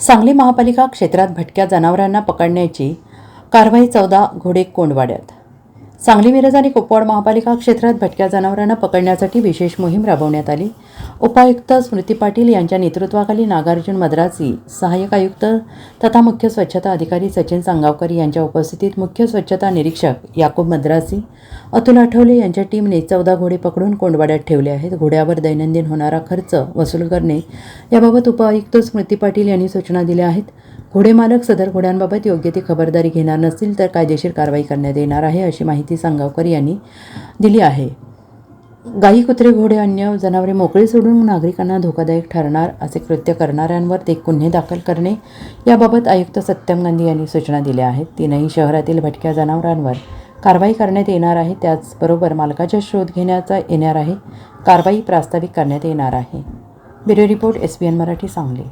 सांगली महापालिका क्षेत्रात भटक्या जनावरांना पकडण्याची कारवाई चौदा घोडे कोंडवाड्यात. सांगली मिरज आणि कुपवाड महापालिका क्षेत्रात भटक्या जनावरांना पकडण्यासाठी विशेष मोहीम राबवण्यात आली. उपायुक्त स्मृती पाटील यांच्या नेतृत्वाखाली नागार्जुन मद्रासी सहाय्यक आयुक्त तथा मुख्य स्वच्छता अधिकारी सचिन सांगावकर यांच्या उपस्थितीत मुख्य स्वच्छता निरीक्षक याकूब मद्रासी अतुल आठवले यांच्या टीमने चौदा घोडे पकडून कोंडवाड्यात ठेवले आहेत. घोड्यावर दैनंदिन होणारा खर्च वसूल करणे याबाबत उपायुक्त स्मृती पाटील यांनी सूचना दिल्या आहेत. घोडेमालक सदर घोड्यांबाबत योग्य ती खबरदारी घेणार नसतील तर कायदेशीर कारवाई करण्यात येणार आहे अशी माहिती सांगावकर यांनी दिली आहे. गाई कुत्रे घोडे अन्य जनावरे मोकळी सोडून नागरिकांना धोकादायक ठरणार असे कृत्य करणाऱ्यांवर ते गुन्हे दाखल करणे याबाबत आयुक्त सत्यम गांधी यांनी सूचना दिल्या आहेत. तीनही शहरातील भटक्या जनावरांवर कारवाई करण्यात येणार आहे. त्याचबरोबर मालकाचा शोध घेण्याचा येणार आहे. कारवाई प्रास्ताविक करण्यात येणार आहे. Bureau report S B N Marathi Sangli.